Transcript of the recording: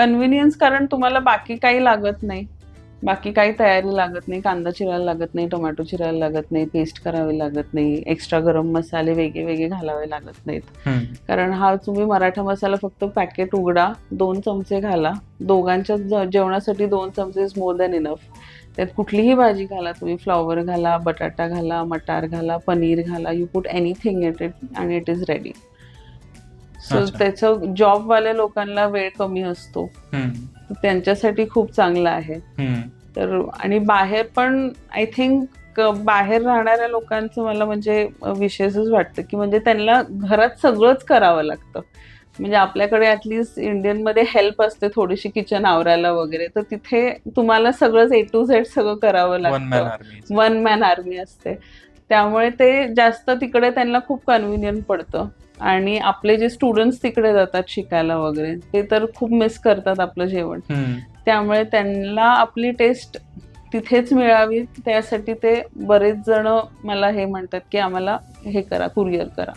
Convenience कारण तुम्हाला बाकी काही लागत नाही. बाकी काही तयारी लागत नाही कांदा चिरायला लागत नाही टोमॅटो चिरायला लागत नाही पेस्ट करावी लागत नाही एक्स्ट्रा गरम मसाले वेगळे वेगळे घालावे लागत नाहीत. कारण हा तुम्ही मराठा मसाला फक्त पॅकेट उघडा दोन चमचे घाला. दोघांच्या जेवणासाठी दोन चमचे इज मोर दॅन इनफ त्यात कुठलीही भाजी घाला तुम्ही फ्लॉवर घाला बटाटा घाला मटार घाला पनीर घाला you put anything it it आणि इट इज रेडी सो. त्याचं जॉबवाल्या लोकांना वेळ कमी असतो. त्यांच्यासाठी खूप चांगलं आहे. तर आणि बाहेर पण आय थिंक बाहेर राहणाऱ्या लोकांचं मला म्हणजे विशेषच वाटतं की म्हणजे त्यांना घरात सगळंच करावं लागतं. म्हणजे आपल्याकडे ॲटलिस्ट इंडियनमध्ये हेल्प असते थोडीशी किचन आवरायला वगैरे. तर तिथे तुम्हाला सगळंच ए टू झेड सगळं करावं लागतं. वन मॅन आर्मी असते. त्यामुळे ते जास्त तिकडे त्यांना खूप कन्व्हिनियंट पडतं. आणि आपले जे स्टुडंट्स तिकडे जातात शिकायला वगैरे ते तर खूप मिस करतात आपलं जेवण. त्यामुळे त्यांना आपली टेस्ट तिथेच मिळावी त्यासाठी ते बरेच जण मला हे म्हणतात की आम्हाला हे करा कुरिअर करा.